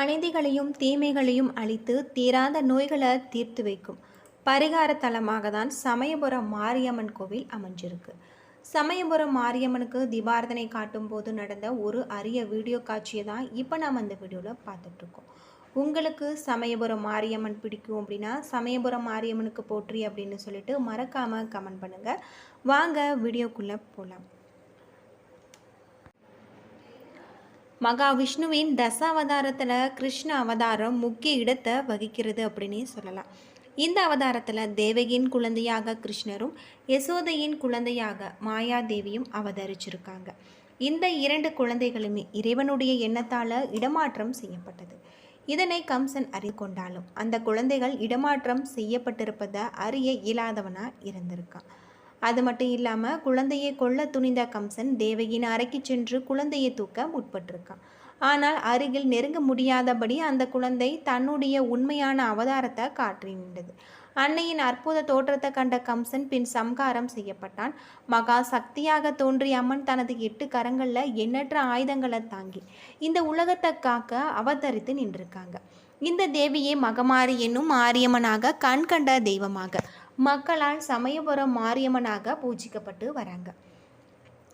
அநீதிகளையும் தீமைகளையும் அழித்து தீராத நோய்களை தீர்த்து வைக்கும். பரிகார தலமாக தான் சமயபுரம் மாரியம்மன் கோவில் அமைஞ்சிருக்கு. சமயபுரம் மாரியம்மனுக்கு தீபாரதனை காட்டும் போது நடந்த ஒரு அரிய வீடியோ காட்சியை தான் இப்போ நாம் அந்த வீடியோவில் பார்த்துட்ருக்கோம் உங்களுக்கு சமயபுரம் மாரியம்மன் பிடிக்கும் அப்படின்னா சமயபுரம் மாரியம்மனுக்கு போற்றி அப்படின்னு சொல்லிட்டு மறக்காமல் கமெண்ட் பண்ணுங்கள் வாங்க வீடியோக்குள்ளே போகலாம் மகாவிஷ்ணுவின் தசாவதாரத்தில் கிருஷ்ண அவதாரம் முக்கிய இடத்தை வகிக்கிறது அப்படின்னே சொல்லலாம். இந்த அவதாரத்தில் தேவகியின் குழந்தையாக கிருஷ்ணரும் யசோதையின் குழந்தையாக மாயாதேவியும் அவதரிச்சிருக்காங்க. இந்த இரண்டு குழந்தைகளுமே இறைவனுடைய எண்ணத்தால் இடமாற்றம் செய்யப்பட்டது. இதனை கம்சன் அறிந்து கொண்டாலும் அந்த குழந்தைகள் இடமாற்றம் செய்யப்பட்டிருப்பதை அறிய இயலாதவனாக இருந்திருக்கான். அது மட்டும் இல்லாமல் குழந்தையை கொல்ல துணிந்த கம்சன் தேவகியின் அறைக்கு சென்று குழந்தையை தூக்க முற்பட்டிருக்கான். ஆனால் அருகில் நெருங்க முடியாதபடி அந்த குழந்தை தன்னுடைய உண்மையான அவதாரத்தை காற்றி நின்றது. அன்னையின் அற்புத தோற்றத்தை கண்ட கம்சன் பின் சம்காரம் செய்யப்பட்டான். மகா சக்தியாக தோன்றிய அம்மன் தனது எட்டு கரங்களில் எண்ணற்ற ஆயுதங்களை தாங்கி இந்த உலகத்தை காக்க அவதரித்து நின்றிருக்காங்க. இந்த தேவியே மகமாரி என்னும் ஆரியம்மனாக கண் கண்ட தெய்வமாக மக்களால் சமயபுரம் மாரியம்மனாக பூஜிக்கப்பட்டு வராங்க.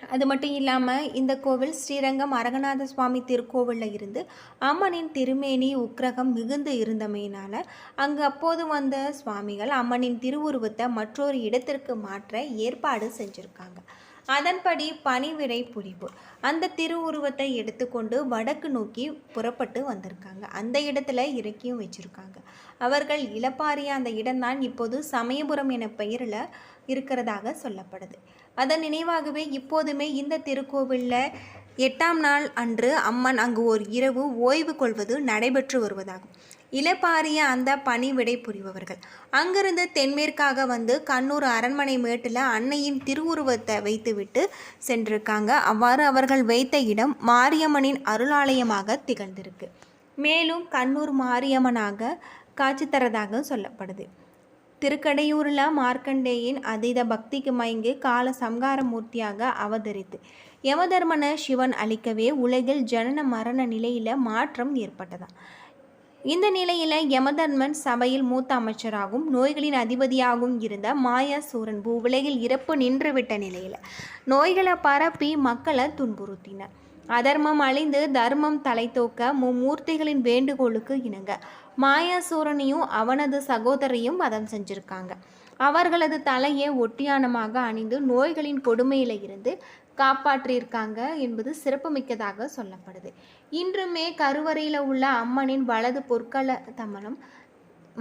அது மட்டும் இல்லாமல் இந்த கோவில் ஸ்ரீரங்கம் அரங்கநாத சுவாமி திருக்கோவிலில் இருந்து அம்மனின் திருமேனி உக்ரகம் மிகுந்து இருந்தமையினால் அங்கு அப்போது வந்த சுவாமிகள் அம்மனின் திருவுருவத்தை மற்றொரு இடத்திற்கு மாற்ற ஏற்பாடு செஞ்சுருக்காங்க. அதன்படி பணிவிடை புரிவு. அந்த திருவுருவத்தை எடுத்துக்கொண்டு வடக்கு நோக்கி புறப்பட்டு வந்திருக்காங்க. அந்த இடத்துல இறக்கியும் வச்சுருக்காங்க. அவர்கள் இளப்பாரிய அந்த இடம்தான் இப்போது சமயபுரம் என பெயரில் இருக்கிறதாக சொல்லப்படுது. அதன் நினைவாகவே இப்போதுமே இந்த திருக்கோவிலில் எட்டாம் நாள் அன்று அம்மன் அங்கு ஒரு இரவு ஓய்வு கொள்வது நடைபெற்று வருவதாகும். இளப்பாரிய அந்த பணிவிடை புரிபவர்கள். அங்கிருந்து தென்மேற்காக வந்து கண்ணூர் அரண்மனை மேட்டில் அன்னையின் திருவுருவத்தை வைத்துவிட்டு சென்றிருக்காங்க. அவ்வாறு அவர்கள் வைத்த இடம் மாரியம்மனின் அருளாலயமாக திகழ்ந்திருக்கு. மேலும் கண்ணூர் மாரியம்மனாக காட்சி தரதாக சொல்லப்படுது. திருக்கடையூரில் மார்க்கண்டேயின் அதீத பக்திக்கு மயங்கி கால சம்கார மூர்த்தியாக அவதரித்து யமதர்மனை சிவன் அளிக்கவே உலகில் ஜனன மரண நிலையில் மாற்றம் ஏற்பட்டதாம். இந்த நிலையில் யமதர்மன் சபையில் மூத்த அமைச்சராகவும் நோய்களின் அதிபதியாகவும் இருந்த மாயாசூரன் பூவுலகில் இறப்பு நின்றுவிட்ட நிலையில் நோய்களை பரப்பி மக்களை துன்புறுத்தினர். அதர்மம் அழிந்து தர்மம் தலைத்தோக்க மும்மூர்த்திகளின் வேண்டுகோளுக்கு இணங்க மாயாசூரனையும் அவனது சகோதரையும் வதம் செஞ்சிருக்காங்க. அவர்களது தலையை ஒட்டியானமாக அணிந்து நோய்களின் கொடுமையில இருந்து காப்பாற்றியிருக்காங்க என்பது சிறப்புமிக்கதாக சொல்லப்படுது. இன்றுமே கருவறையில் உள்ள அம்மனின் வலது பொற்கள தமனம்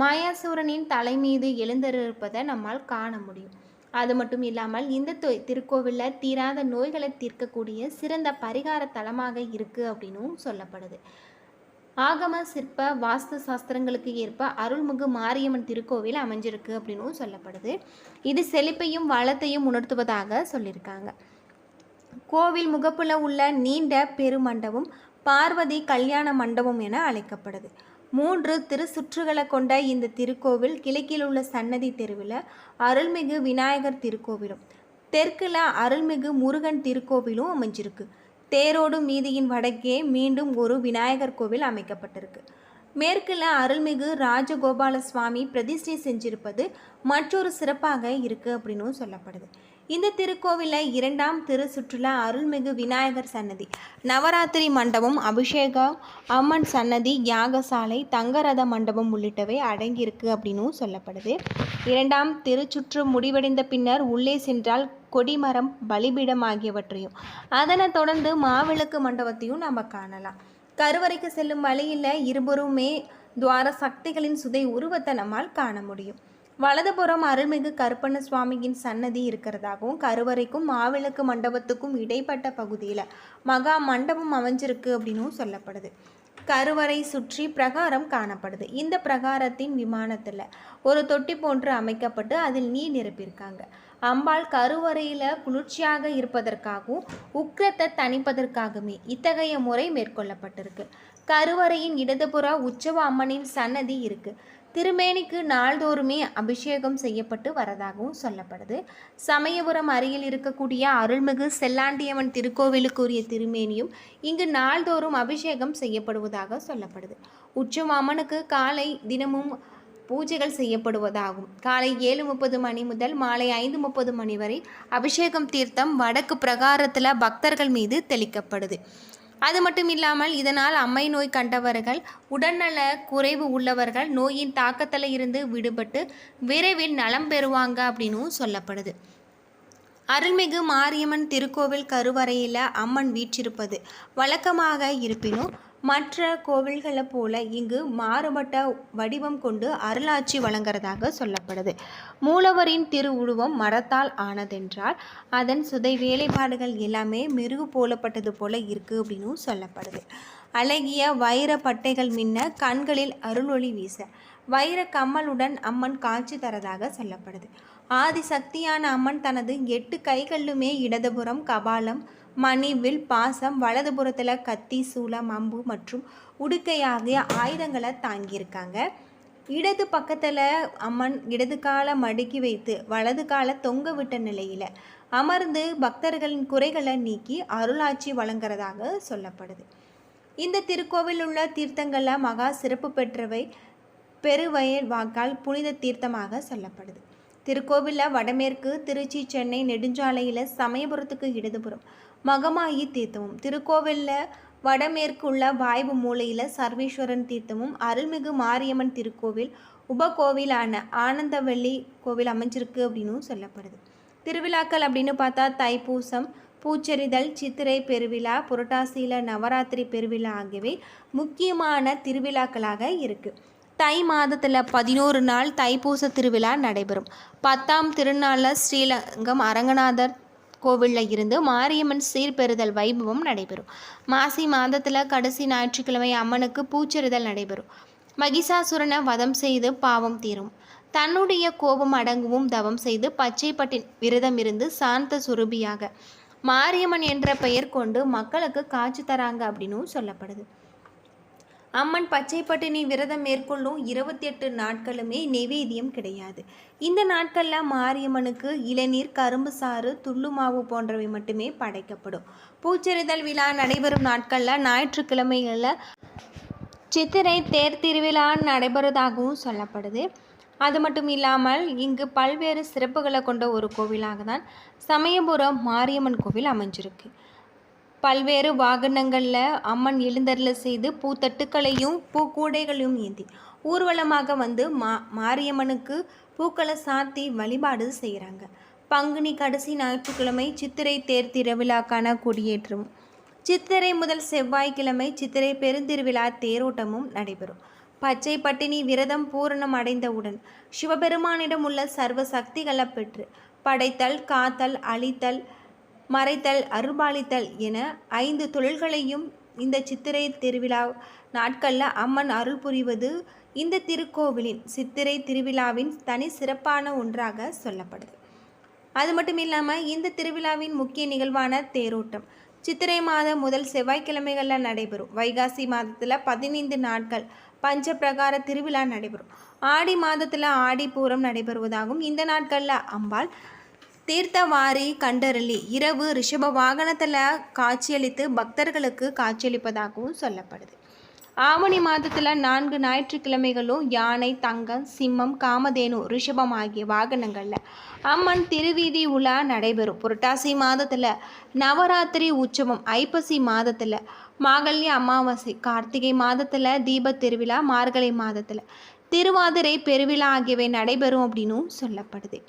மாயாசூரனின் தலை மீது எழுந்திருப்பதை நம்மால் காண முடியும். அது மட்டும் இல்லாமல் இந்த திருக்கோவிலில் தீராத நோய்களை தீர்க்கக்கூடிய சிறந்த பரிகார தலமாக இருக்குது அப்படின்னும் சொல்லப்படுது. ஆகம சிற்ப வாஸ்து சாஸ்திரங்களுக்கு ஏற்ப அருள்மிகு மாரியம்மன் திருக்கோவில் அமைஞ்சிருக்கு அப்படின்னும் சொல்லப்படுது. இது செழிப்பையும் வளத்தையும் உணர்த்துவதாக சொல்லியிருக்காங்க. கோவில் முகப்புல உள்ள நீண்ட பெருமண்டபம் பார்வதி கல்யாண மண்டபம் என அழைக்கப்படுது. மூன்று திருச்சுற்றுகளை கொண்ட இந்த திருக்கோவில் கிழக்கில் உள்ள சன்னதி தெருவில் அருள்மிகு விநாயகர் திருக்கோவிலும் தெற்கில் அருள்மிகு முருகன் திருக்கோவிலும் அமைஞ்சிருக்கு. தேரோடும் வீதியின் வடக்கே மீண்டும் ஒரு விநாயகர் கோவில் அமைக்கப்பட்டிருக்கு. மேற்கில் அருள்மிகு ராஜகோபால சுவாமி பிரதிஷ்டை செஞ்சிருப்பது மற்றொரு சிறப்பாக இருக்கு அப்படின்னும் சொல்லப்படுது. இந்த திருக்கோவிலில் இரண்டாம் திரு சுற்றுலா அருள்மிகு விநாயகர் சன்னதி. நவராத்திரி மண்டபம் அபிஷேகம் அம்மன் சன்னதி யாகசாலை தங்கரத மண்டபம் உள்ளிட்டவை அடங்கியிருக்கு அப்படின்னும் சொல்லப்படுது. இரண்டாம் திருச்சுற்று முடிவடைந்த பின்னர் உள்ளே சென்றால் கொடிமரம் பலிபீடம் ஆகியவற்றையும். அதனைத் தொடர்ந்து மாவிளக்கு மண்டபத்தையும் நம்ம காணலாம். கருவறைக்கு செல்லும் வழியில் இருபுறமே துவார சக்திகளின் சுதை உருவத்தை நம்மால் காண முடியும். வலதுபுறம் அருள்மிகு கருப்பண்ண சுவாமியின் சன்னதி இருக்கிறதாகவும் கருவறைக்கும் மாவிளக்கு மண்டபத்துக்கும் இடைப்பட்ட பகுதியில் மகா மண்டபம் அமைஞ்சிருக்கு அப்படின்னும் சொல்லப்படுது. கருவறை சுற்றி பிரகாரம் காணப்படுது. இந்த பிரகாரத்தின் விமானத்தில் ஒரு தொட்டி போன்று அமைக்கப்பட்டு அதில் நீர் நிரப்பியிருக்காங்க. அம்பாள் கருவறையில் குளிர்ச்சியாக இருப்பதற்காகவும் உக்கிரத்தை தணிப்பதற்காகவுமே இத்தகைய முறை மேற்கொள்ளப்பட்டிருக்கு. கருவறையின் இடதுபுற உற்சவ அம்மனின் சன்னதி இருக்குது திருமேனிக்கு நாள்தோறுமே அபிஷேகம் செய்யப்பட்டு வரதாகவும் சொல்லப்படுது. சமயபுரம் அருகில் இருக்கக்கூடிய அருள்மிகு செல்லாண்டியம்மன் திருக்கோவிலுக்குரிய திருமேனியும் இங்கு நாள்தோறும் அபிஷேகம் செய்யப்படுவதாக சொல்லப்படுது. உச்சம் அம்மனுக்கு காலை தினமும் பூஜைகள் செய்யப்படுவதாகும். காலை ஏழு முப்பது மணி முதல் மாலை ஐந்து முப்பது மணி வரை அபிஷேகம் தீர்த்தம் வடக்கு பிரகாரத்தில் பக்தர்கள் மீது தெளிக்கப்படுது. அது மட்டும் இல்லாமல் இதனால் அம்மை நோய் கண்டவர்கள் உடல்நல குறைவு உள்ளவர்கள் நோயின் தாக்கத்தில் இருந்து விடுபட்டு விரைவில் நலம் பெறுவாங்க அப்படின்னும் சொல்லப்படுது. அருள்மிகு மாரியம்மன் திருக்கோவில் கருவறையில் அம்மன் வீற்றிருப்பது வழக்கமாக இருப்பினும் மற்ற கோவில்களை போல இங்கு மாறுபட்ட வடிவம் கொண்டு அருளாட்சி வழங்குறதாக சொல்லப்படுது. மூலவரின் திருவுருவம் மரத்தால் ஆனதென்றால் அதன் சுதை வேலைப்பாடுகள் எல்லாமே மெருகு போலப்பட்டது போல இருக்குது அப்படின்னும் சொல்லப்படுது. அழகிய வைர பட்டைகள் மின்ன கண்களில் அருளொளி வீச வைர கம்மலுடன் அம்மன் காட்சி தரதாக சொல்லப்படுது. ஆதிசக்தியான அம்மன் தனது எட்டு கைகளிலுமே இடதுபுறம் கபாலம் மணி வில் பாசம் வலதுபுறத்தில் கத்தி சூளம் அம்பு மற்றும் உடுக்கை ஆகிய ஆயுதங்களை தாங்கியிருக்காங்க. இடது பக்கத்தில் அம்மன் இடது காலை மடுக்கி வைத்து வலது காலை தொங்க விட்ட நிலையில் அமர்ந்து பக்தர்களின் குறைகளை நீக்கி அருளாட்சி வழங்குறதாக சொல்லப்படுது. இந்த திருக்கோவில் உள்ள தீர்த்தங்களில் மகா சிறப்பு பெற்றவை பெருவயல் வாக்கால் புனித தீர்த்தமாக சொல்லப்படுது. திருக்கோவிலில் வடமேற்கு திருச்சி சென்னை நெடுஞ்சாலையில் சமயபுரத்துக்கு இடதுபுறம் மகமாயி தீர்த்தமும். திருக்கோவிலில் வடமேற்கு உள்ள வாய்வு மூலையில் சர்வேஸ்வரன் தீர்த்தமும் அருள்மிகு மாரியம்மன் திருக்கோவில் உபகோவிலான ஆனந்தவள்ளி கோவில் அமைஞ்சிருக்கு அப்படின்னும் சொல்லப்படுது. திருவிழாக்கள் அப்படின்னு பார்த்தா தைப்பூசம் பூச்செறிதல் சித்திரை பெருவிழா புரட்டாசியில் நவராத்திரி பெருவிழா ஆகியவை முக்கியமான திருவிழாக்களாக இருக்குது தை மாதத்தில் பதினோரு நாள் தைப்பூச திருவிழா நடைபெறும். பத்தாம் திருநாளில் ஸ்ரீலங்கம் அரங்கநாதர் கோவிலில் இருந்து மாரியம்மன் சீர்பெறுதல் வைபவம் நடைபெறும். மாசி மாதத்தில் கடைசி ஞாயிற்றுக்கிழமை அம்மனுக்கு பூச்செறிதல் நடைபெறும். மகிஷாசுரனை வதம் செய்து பாவம் தீரும். தன்னுடைய கோபம் அடங்கவும் தவம் செய்து பச்சைப்பட்டின் விரதம் இருந்து சாந்த சுரூபியாக மாரியம்மன் என்ற பெயர் கொண்டு மக்களுக்கு காட்சி தராங்க அப்படின்னும் சொல்லப்படுது. அம்மன் பச்சை பட்டினி விரதம் மேற்கொள்ளும் இருபத்தி எட்டு நாட்களுமே நெவேதியம் கிடையாது. இந்த நாட்களில் மாரியம்மனுக்கு இளநீர் கரும்பு சாறு துள்ளு மாவு போன்றவை மட்டுமே படைக்கப்படும். பூச்செறிதல் விழா நடைபெறும் நாட்களில் ஞாயிற்றுக்கிழமைகளில் சித்திரை தேர் திருவிழா நடைபெறுவதாகவும் சொல்லப்படுது. அது மட்டும் இல்லாமல் இங்கு பல்வேறு சிறப்புகளை கொண்ட ஒரு கோவிலாக தான் சமயபுரம் மாரியம்மன் கோவில் அமைஞ்சிருக்கு. பல்வேறு வாகனங்களில் அம்மன் எழுந்தருளை செய்து பூத்தட்டுக்களையும் பூக்கூடைகளையும் ஏந்தி ஊர்வலமாக வந்து மா மாரியம்மனுக்கு பூக்களை சாத்தி வழிபாடு செய்கிறாங்க பங்குனி கடைசி ஞாயிற்றுக்கிழமை சித்திரை தேர் திருவிழாக்கான கொடியேற்றம் சித்திரை முதல் செவ்வாய்க்கிழமை சித்திரை பெருந்திருவிழா தேரோட்டமும் நடைபெறும். பச்சை பட்டினி விரதம் பூரணம் அடைந்தவுடன் சிவபெருமானிடம் உள்ள சர்வ சக்திகளை பெற்று படைத்தல் காத்தல் அழித்தல் மறைத்தல் அருள்பாலித்தல் என ஐந்து தொழில்களையும் இந்த சித்திரை திருவிழா நாட்களில் அம்மன் அருள் புரிவது இந்த திருக்கோவிலின் சித்திரை திருவிழாவின் தனி சிறப்பான ஒன்றாக சொல்லப்படுது. அது மட்டும் இல்லாமல் இந்த திருவிழாவின் முக்கிய நிகழ்வான தேரோட்டம். சித்திரை மாதம் முதல் செவ்வாய்க்கிழமைகளில் நடைபெறும். வைகாசி மாதத்தில் பதினைந்து நாட்கள் பஞ்ச பிரகார திருவிழா நடைபெறும். ஆடி மாதத்தில் ஆடி பூரம் நடைபெறுவதாகவும் இந்த நாட்களில் அம்பாள் தீர்த்தவாரி கண்டரளி இரவு ரிஷப வாகனத்தில் காட்சியளித்து பக்தர்களுக்கு காட்சியளிப்பதாகவும் சொல்லப்படுது. ஆவணி மாதத்தில் நான்கு ஞாயிற்றுக்கிழமைகளும் யானை தங்கம் சிம்மம் காமதேனு ரிஷபம் ஆகிய வாகனங்களில் அம்மன் திருவீதி உலா நடைபெறும். புரட்டாசி மாதத்தில் நவராத்திரி உற்சவம் ஐப்பசி மாதத்தில் மாகல்ய அமாவாசை கார்த்திகை மாதத்தில் தீப திருவிழா மார்கழி மாதத்தில் திருவாதிரை பெருவிழா ஆகியவை நடைபெறும் அப்படின்னும் சொல்லப்படுது.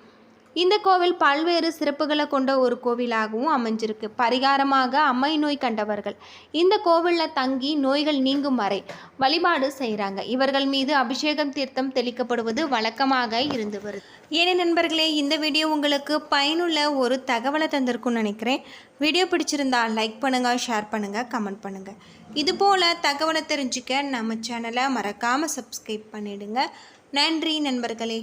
இந்த கோவில் பல்வேறு சிறப்புகளை கொண்ட ஒரு கோவிலாகவும் அமைஞ்சிருக்கு. பரிகாரமாக அம்மை நோய் கண்டவர்கள். இந்த கோவிலில் தங்கி நோய்கள் நீங்கும் வரை வழிபாடு செய்கிறாங்க இவர்கள் மீது அபிஷேகம் தீர்த்தம் தெளிக்கப்படுவது வழக்கமாக இருந்து வருது. ஏனே நண்பர்களே இந்த வீடியோ உங்களுக்கு பயனுள்ள ஒரு தகவலை தந்திருக்கும்னு நினைக்கிறேன். வீடியோ பிடிச்சிருந்தா லைக் பண்ணுங்கள் ஷேர் பண்ணுங்கள் கமெண்ட் பண்ணுங்கள் இதுபோல் தகவலை தெரிஞ்சுக்க நம்ம சேனலை மறக்காமல் சப்ஸ்கிரைப் பண்ணிவிடுங்க நன்றி நண்பர்களே.